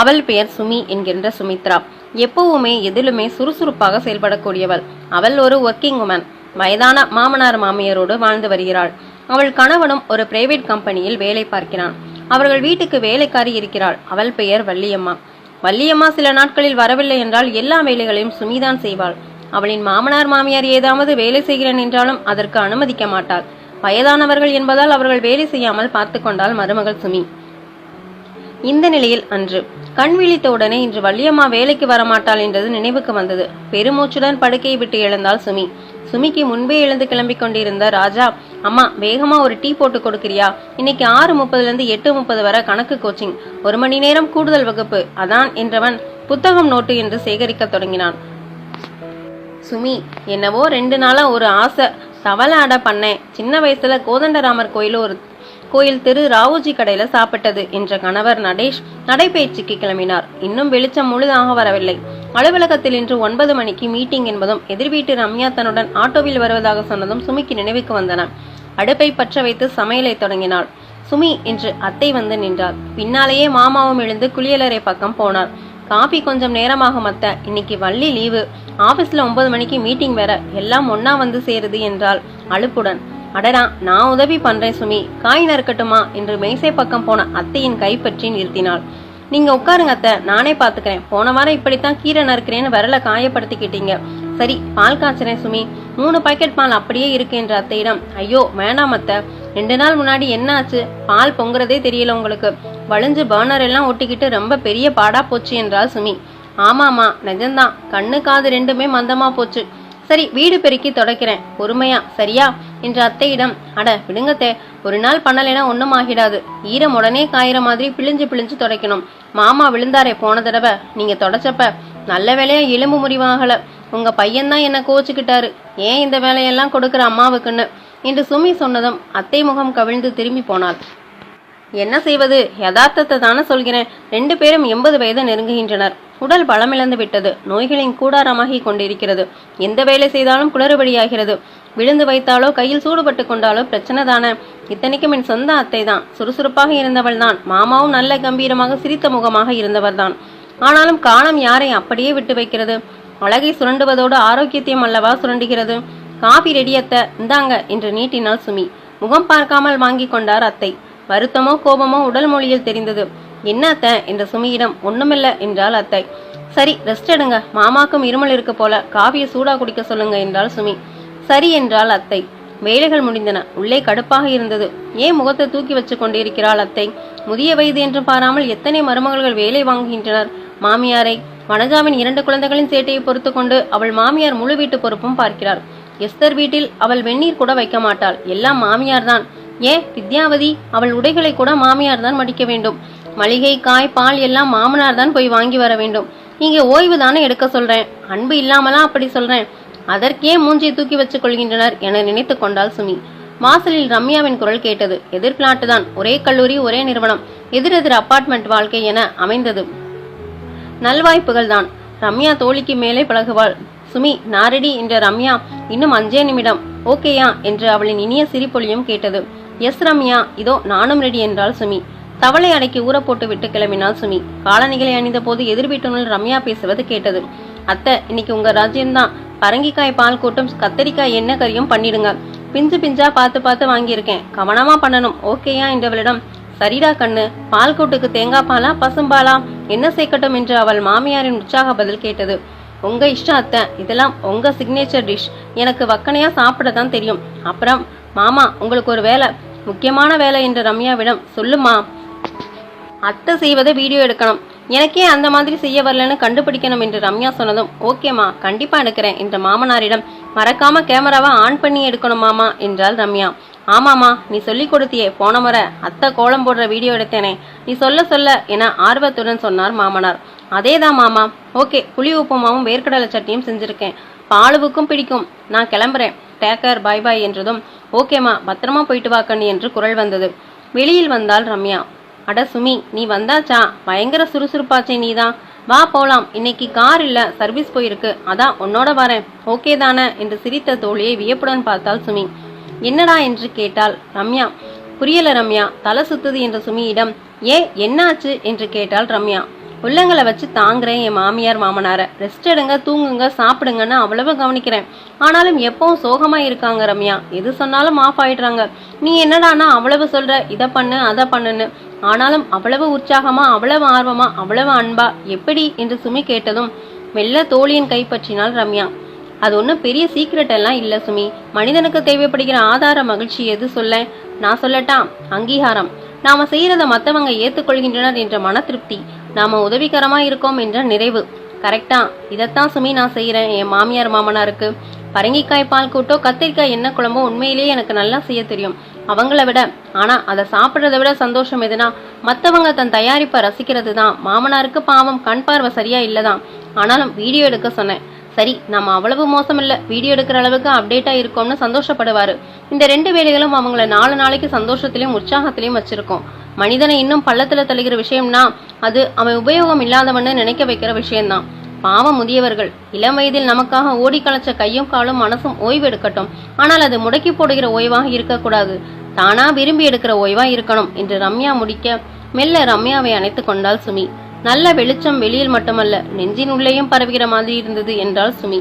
அவள் பெயர் சுமி என்கின்ற சுமித்ரா. எப்பவுமே எதிலுமே சுறுசுறுப்பாக செயல்படக்கூடியவள். அவள் ஒரு ஒர்க்கிங் உமன் வயதான மாமனார் மாமியாரோடு வாழ்ந்து வருகிறாள். அவள் கணவனும் ஒரு பிரைவேட் கம்பெனியில் வேலை பார்க்கிறான். அவர்கள் வீட்டுக்கு வேலைக்காரி இருக்கிறாள். அவள் பெயர் வள்ளியம்மா. வள்ளியம்மா சில நாட்களில் வரவில்லை என்றால் எல்லா வேலைகளையும் சுமிதான் செய்வாள். அவளின் மாமனார் மாமியார் ஏதாவது வேலை செய்கிறேன் என்றாலும் அதற்கு அனுமதிக்க மாட்டாள். வயதானவர்கள் என்பதால் அவர்கள் வேலை செய்யாமல் பார்த்து கொண்டாள் மருமகள் சுமி. இந்த நிலையில் அன்று கண் விழித்த உடனே இன்று வள்ளியம்மா வேலைக்கு வரமாட்டாள் என்றது நினைவுக்கு வந்தது. பெருமூச்சுடன் படுக்கையை விட்டு எழுந்தாள் சுமி. சுமிக்கு முன்பே எழுந்து கிளம்பிக் கொண்டிருந்த ராஜா அம்மா வேகமா ஒரு டீ போட்டு கொடுக்கிறியா? இன்னைக்கு ஆறு முப்பதுல இருந்து எட்டு முப்பது வரை கணக்கு கோச்சிங் ஒரு மணி நேரம் கூடுதல் வகுப்பு. அதான் என்றவன் புத்தகம் நோட்டு என்று சேகரிக்க தொடங்கினான். சுமி என்னவோ ரெண்டு நாளா ஒரு ஆசை. தவளை அடை பண்ணேன். சின்ன வயசுல கோதண்டராமர் கோயில ஒரு கோயில் திரு ராவுஜி கடையில சாப்பிட்டது என்ற கணவர் நடேஷ் நடைபயிற்சிக்கு கிளம்பினார். இன்னும் வெளிச்சம் முழுதாக வரவில்லை. அலுவலகத்தில் இன்று ஒன்பது மணிக்கு மீட்டிங் என்பதும் எதிர் வீட்டு ரம்யா தன்னுடன் ஆட்டோவில் வருவதாக சொன்னதும் சுமிக்கு நினைவுக்கு வந்தன. அடுப்பை பற்ற வைத்து சமையலை தொடங்கினாள். சுமி என்று அத்தை வந்து நின்றார். பின்னாலேயே மாமாவும் எழுந்து குளியலறை பக்கம் போனார். காபி கொஞ்சம் நேரமாக மத்த இன்னைக்கு வள்ளி லீவு. ஆபீஸ்ல ஒன்பது மணிக்கு மீட்டிங் வேற எல்லாம் ஒன்னா வந்து சேருது என்றால் அலுப்புடன். அடடா நான் உதவி பண்றேன் சுமி. காய் நறுக்கட்டுமா? என்று மேசை பக்கம் போன அத்தையின் கைப்பற்றி நிறுத்தினாள். நீங்க உட்காருங்க அத்தை நானே பாத்துக்கிறேன். போன வாரம் இப்படித்தான் கீரை நறுக்கிறேன்னு விரல காயப்படுத்திக்கிட்டீங்க. சரி பால் காய்ச்சறேன் சுமி. மூணு பாக்கெட் பால் அப்படியே இருக்கு என்ற அத்தையிடம் ஐயோ வேணாம் அத்தை. ரெண்டு நாள் முன்னாடி என்ன ஆச்சு? பால் பொங்குறதே தெரியல உங்களுக்கு. வழிஞ்சு பர்னர் எல்லாம் ஒட்டிக்கிட்டு ரொம்ப பெரிய பாடா போச்சு என்றாள் சுமி. ஆமாமா நிஜம்தான். கண்ணு காது ரெண்டுமே மந்தமா போச்சு. சரி வீடு பெருக்கி தொடக்கிறேன். பொறுமையா சரியா? என்ற அத்தையிடம் அட விடுங்கத்தே ஒரு நாள் பண்ணலைன்னா ஒண்ணும் ஆகிடாது. ஈரம் உடனே காயிற மாதிரி பிழிஞ்சு பிழிஞ்சு துடைக்கணும். மாமா விழுந்தாரே போன தடவை. நீங்க தொடச்சப்ப நல்ல வேலையா எலும்பு முறிவாகல. உங்க பையன்தான் என்ன கோச்சுக்கிட்டாரு. ஏன் இந்த வேலையெல்லாம் கொடுக்குற அம்மாவுக்குன்னு? என்று சுமி சொன்னதும் அத்தை முகம் கவிழ்ந்து திரும்பி போனாள். என்ன செய்வது? யதார்த்தத்தை தானே சொல்கிறேன். ரெண்டு பேரும் எண்பது வயது நெருங்குகின்றனர். உடல் பலமிழந்து விட்டது. நோய்களின் கூடாரமாகி கொண்டிருக்கிறது. எந்த வேலை செய்தாலும் குளறுபடியாகிறது. விழுந்து வைத்தாலோ கையில் சூடுபட்டு கொண்டாலோ பிரச்சனை தானே. இத்தனைக்கும் என் சொந்த அத்தை தான் சுறுசுறுப்பாக இருந்தவள் தான் மாமாவும் நல்ல கம்பீரமாக சிரித்த முகமாக இருந்தவர் தான் ஆனாலும் காலம் யாரை அப்படியே விட்டு வைக்கிறது? அழகை சுரண்டுவதோடு ஆரோக்கியத்தையும் அல்லவா சுரண்டுகிறது? காபி ரெடியத்த இந்தாங்க என்று நீட்டினாள் சுமி. முகம் பார்க்காமல் வாங்கி கொண்டார் அத்தை. வருத்தமோ கோபமோ உடல் மொழியில் தெரிந்தது. என்ன அத்தை? என்ற சுமியிடம் ஒண்ணுமில்ல என்றாள் அத்தை. சரி ரெஸ்ட் எடுங்க. மாமாக்கும் இருமல் இருக்கு போல. காவியை சூடா குடிக்க சொல்லுங்க என்றாள் சுமி. சரி என்றாள் அத்தை. வேலைகள் முடிந்தன. உள்ளே கடுப்பாக இருந்தது. ஏன் முகத்தை தூக்கி வச்சு கொண்டிருக்கிறாள் அத்தை? முதிய வயது என்று பாராமல் எத்தனை மருமகள்கள் வேலை வாங்குகின்றனர்? மாமியாரை வனஜாவின் இரண்டு குழந்தைகளின் சேட்டையை பொறுத்து கொண்டு அவள் மாமியார் முழு வீட்டு பொறுப்பும் பார்க்கிறார். எஸ்தர் வீட்டில் அவள் வெந்நீர் கூட வைக்க மாட்டாள். எல்லாம் மாமியார் தான் ஏன்? வித்யாவதி அவள் உடைகளை கூட மாமியார் தான் மடிக்க வேண்டும். மளிகை காய் பால் எல்லாம் மாமனார் தான் போய் வாங்கி வர வேண்டும். இங்கே ஓய்வு தானே எடுக்க சொல்றேன். அன்பு இல்லாமலாம் அப்படி சொல்றேன்? அதற்கே மூஞ்சியை தூக்கி வச்சு கொள்கின்றனர் என நினைத்து கொண்டாள் சுமி. வாசலில் ரம்யாவின் குரல் கேட்டது. எதிர் பிளாட்டு தான் ஒரே கல்லூரி ஒரே நிறுவனம். எதிரெதிர் அபார்ட்மெண்ட் வாழ்க்கை என அமைந்தது. நல்வாய்ப்புகள் தான். ரம்யா தோழிக்கு மேலே பழகுவாள். சுமி நாரடி என்ற ரம்யா இன்னும் அஞ்சே நிமிடம். ஓகேயா? என்று அவளின் இனிய சிரிப்பொலியும் கேட்டது. எஸ் ரம்யா இதோ நானும் ரெடி என்றாள் சுமி. தவளை அடைக்கி ஊற போட்டு விட்டு கிளம்பினாள் சுமி. காலணிகளை அணிந்த போது எதிர் வீட்டுனுள் ரம்யா பேசுவது கேட்டது. அத்தை இன்னைக்கு உங்க ராஜ்யம்தான். பரங்கிக்காய் பால் கூட்டும் கத்தரிக்காய் எண்ணெய் கறியும் பண்ணிடுங்க. பிஞ்சு பிஞ்சா பார்த்து பார்த்து வாங்கியிருக்கேன். கவனமா பண்ணணும். ஓகேயா என்றவளிடம் சரிடா கண்ணு. பால் கூட்டுக்கு தேங்காய் பாலா பசும்பாலா என்ன சேர்க்கட்டும் என்று அவள் மாமியாரின் உற்சாக பதில் கேட்டது. உங்க இஷ்டம் அத்தை. இதெல்லாம் உங்க சிக்னேச்சர் டிஷ் எனக்கு வக்கனையா சாப்பிட தான் தெரியும். அப்புறம் மாமா உங்களுக்கு ஒரு வேலை. முக்கியமான வேலை என்று ரம்யாவிடம் சொல்லுமா? அத்தை செய்வதை வீடியோ எடுக்கணும். எனக்கே அந்த மாதிரி செய்ய வரலன்னு கண்டுபிடிக்கணும் என்று ரம்யா சொன்னதும் ஓகேம்மா கண்டிப்பா எடுக்கிறேன் என்ற மாமனாரிடம் மறக்காம கேமராவை ஆன் பண்ணி எடுக்கணும் மாமா என்றாள் ரம்யா. ஆமாமா நீ சொல்லி கொடுத்தியே போன முறை அத்தை கோலம் போடுற வீடியோ எடுத்தேனே நீ சொல்ல சொல்ல என ஆர்வத்துடன் சொன்னார் மாமனார். அதேதான் மாமா. ஓகே புளி உப்புமாவும் வேர்க்கடலை சட்னியும் செஞ்சிருக்கேன். பாலுவுக்கும் பிடிக்கும். நான் கிளம்புறேன். டேக்கர் பாய் பாய் என்றதும் ஓகேம்மா பத்திரமா போயிட்டு வா என்று குரல் வந்தது. வெளியில் வந்தால் ரம்யா. அட சுமி நீ வந்தாச்சா? பயங்கர சுறுசுறுப்பாச்சே நீதான். வா போலாம். இன்னைக்கு கார் இல்ல சர்வீஸ் போயிருக்கு. அதான் உன்னோட வரேன். ஓகே தானே? என்று சிரித்த தோழியை வியப்புடன் பார்த்தாள் சுமி. என்னடா என்று கேட்டாள் ரம்யா. புரியல ரம்யா தலை சுத்துது என்ற சுமியிடம் ஏன் என்னாச்சு? என்று கேட்டாள் ரம்யா. உள்ளங்களை வச்சு தாங்குறேன் என் மாமியார் மாமனார. ரெஸ்ட் எடுங்க தூங்குங்க சாப்பிடுங்கன்னு அவ்வளவு கவனிக்கிறேன். ஆனாலும் எப்பவும் சோகமா இருக்காங்க ரம்யா. எது சொன்னாலும் ஆஃப் ஆயிடுறாங்க. நீ என்னடானா அவ்வளவு சொல்ற? இதை பண்ணு அதை பண்ணுன்னு. ஆனாலும் அவ்வளவு உற்சாகமா அவ்வளவு ஆர்வமா அவ்வளவு அன்பா எப்படி என்று சுமி கேட்டதும் மெல்ல தோழியின் கைப்பற்றினாள் ரம்யா. அது ஒன்றும் பெரிய சீக்ரெட் எல்லாம் இல்லை சுமி. மனிதனுக்கு தேவைப்படுகிற ஆதார மகிழ்ச்சி எது சொல்ல? நான் சொல்லட்டா அங்கீகாரம். நாம செய்யறத மற்றவங்க ஏத்துக்கொள்கின்றனர் என்ற மன திருப்தி நாம உதவிகரமா இருக்கோம் என்ற நிறைவு. கரெக்டா இதைத்தான் சுமி நான் செய்யறேன். என் மாமியார் மாமனாருக்கு. பரங்கிக்காய் பால் கூட்டோ கத்திரிக்காய் எண்ணெய் குழம்போ உண்மையிலேயே எனக்கு நல்லா செய்ய தெரியும். அவங்கள விட. ஆனா அதை சாப்பிட்றத விட சந்தோஷம் எதுனா மற்றவங்க தன் தயாரிப்பை ரசிக்கிறது தான் மாமனாருக்கு பாவம் கண் பார்வை சரியா இல்லதான். ஆனாலும் வீடியோ எடுக்க சொன்னேன். சரி நம்ம அவ்வளவு மோசம் இல்ல வீடியோ எடுக்கிற அளவுக்கு அப்டேட்டா இருக்கோம்னு சந்தோஷப்படுவாரு. இந்த ரெண்டு வேலைகளும் அவங்கள நாலு நாளைக்கு சந்தோஷத்திலையும் உற்சாகத்திலையும் வச்சிருக்கோம். மனிதனை இன்னும் பள்ளத்துல தள்ளுகிற விஷயம்னா அது அவன் உபயோகம் இல்லாதவன்னு நினைக்க வைக்கிற விஷயம்தான். பாவம் முதியவர்கள். இளம் வயதில் நமக்காக ஓடி களைச்ச கையும் காலும் மனசும் ஓய்வு எடுக்கட்டும் ஆனால் அது முடக்கி போடுகிற ஓய்வாக இருக்கக்கூடாது. தானா விரும்பி எடுக்கிற ஓய்வா இருக்கணும் என்று ரம்யா முடிக்க மெல்ல ரம்யாவை அணைத்துக் கொண்டாள் சுமி. நல்ல வெளிச்சம் வெளியில் மட்டுமல்ல நெஞ்சின் உள்ளேயும் பரவுகிற மாதிரி இருந்தது என்றாள் சுமி.